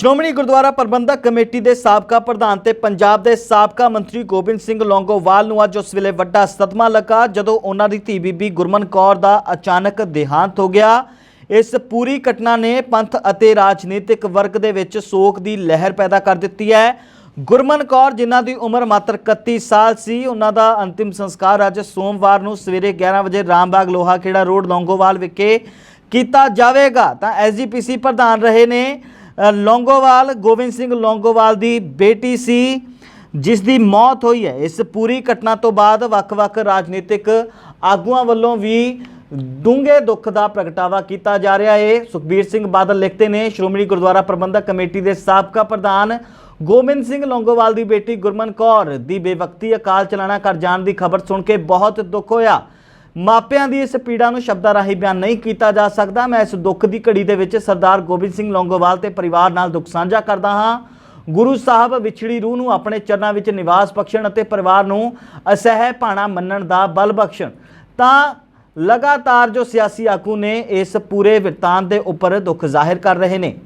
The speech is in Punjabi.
ਸ਼੍ਰੋਮਣੀ ਗੁਰਦੁਆਰਾ ਪ੍ਰਬੰਧਕ ਕਮੇਟੀ ਦੇ ਸਾਬਕਾ ਪ੍ਰਧਾਨ ਤੇ ਪੰਜਾਬ ਦੇ ਸਾਬਕਾ ਮੰਤਰੀ ਗੋਬਿੰਦ ਸਿੰਘ ਲੌਂਗੋਵਾਲ ਨੂੰ ਅੱਜ ਉਸ ਵੇਲੇ ਵੱਡਾ ਸਦਮਾ ਲੱਗਾ ਜਦੋਂ ਉਹਨਾਂ ਦੀ ਧੀ ਬੀਬੀ ਗੁਰਮਨ ਕੌਰ ਦਾ ਅਚਾਨਕ ਦੇਹਾਂਤ ਹੋ ਗਿਆ। ਇਸ ਪੂਰੀ ਘਟਨਾ ਨੇ ਪੰਥ ਅਤੇ ਰਾਜਨੀਤਿਕ ਵਰਗ ਦੇ ਵਿੱਚ ਸੋਗ ਦੀ ਲਹਿਰ ਪੈਦਾ ਕਰ ਦਿੱਤੀ ਹੈ। ਗੁਰਮਨ ਕੌਰ, ਜਿਨ੍ਹਾਂ ਦੀ ਉਮਰ ਮਾਤਰ 31 ਸਾਲ ਸੀ, ਉਹਨਾਂ ਦਾ ਅੰਤਿਮ ਸੰਸਕਾਰ ਅੱਜ ਸੋਮਵਾਰ ਨੂੰ ਸਵੇਰੇ 11 ਵਜੇ ਰਾਮਬਾਗ ਲੋਹਾ ਖੇੜਾ ਰੋਡ, ਲੌਂਗੋਵਾਲ ਵਿਖੇ ਕੀਤਾ ਜਾਵੇਗਾ। ਤਾਂ ਐਸਜੀਪੀਸੀ ਪ੍ਰਧਾਨ ਰਹੇ ਨੇ। ਲੌਂਗੋਵਾਲ ਗੋਬਿੰਦ ਸਿੰਘ ਲੌਂਗੋਵਾਲ ਦੀ ਬੇਟੀ ਸੀ, ਜਿਸ ਦੀ ਮੌਤ ਹੋਈ ਹੈ। ਇਸ ਪੂਰੀ ਘਟਨਾ ਤੋਂ ਬਾਅਦ ਵੱਖ-ਵੱਖ ਰਾਜਨੀਤਿਕ ਆਗੂਆਂ ਵੱਲੋਂ ਵੀ ਡੂੰਘੇ ਦੁੱਖ ਦਾ ਪ੍ਰਗਟਾਵਾ ਕੀਤਾ ਜਾ ਰਿਹਾ ਹੈ ਸੁਖਬੀਰ ਸਿੰਘ ਬਾਦਲ ਲਿਖਦੇ ਨੇ, ਸ਼੍ਰੋਮਣੀ ਗੁਰਦੁਆਰਾ ਪ੍ਰਬੰਧਕ ਕਮੇਟੀ ਦੇ ਸਾਬਕਾ ਪ੍ਰਧਾਨ ਗੋਬਿੰਦ ਸਿੰਘ ਲੌਂਗੋਵਾਲ ਦੀ ਬੇਟੀ ਗੁਰਮਨ ਕੌਰ ਦੀ ਬੇਵਕਤੀ ਅਕਾਲ ਚਲਾਣਾ ਕਰ ਜਾਣ ਦੀ ਖਬਰ ਸੁਣ ਕੇ ਬਹੁਤ ਦੁੱਖ ਹੋਇਆ। ਮਾਪਿਆਂ ਦੀ ਇਸ ਪੀੜਾ ਨੂੰ ਸ਼ਬਦਾਂ ਰਾਹੀਂ ਬਿਆਨ ਨਹੀਂ ਕੀਤਾ ਜਾ ਸਕਦਾ। ਮੈਂ ਇਸ ਦੁੱਖ ਦੀ ਘੜੀ ਦੇ ਵਿੱਚ ਸਰਦਾਰ ਗੋਬਿੰਦ ਸਿੰਘ ਲੌਂਗੋਵਾਲ ਤੇ ਪਰਿਵਾਰ ਨਾਲ ਦੁੱਖ ਸਾਂਝਾ ਕਰਦਾ ਹਾਂ। ਗੁਰੂ ਸਾਹਿਬ ਵਿਛੜੀ ਰੂਹ ਨੂੰ ਆਪਣੇ ਚਰਨਾਂ ਵਿੱਚ ਨਿਵਾਸ ਬਖਸ਼ਣ ਅਤੇ ਪਰਿਵਾਰ ਨੂੰ ਅਸਹਿ ਭਾਣਾ ਮੰਨਣ ਦਾ ਬਲ ਬਖਸ਼ਣ। ਤਾਂ ਲਗਾਤਾਰ ਜੋ ਸਿਆਸੀ ਆਗੂ ਨੇ ਇਸ ਪੂਰੇ ਵਿਰਤਾਂਤ ਦੇ ਉੱਪਰ ਦੁੱਖ ਜ਼ਾਹਿਰ ਕਰ ਰਹੇ ਨੇ।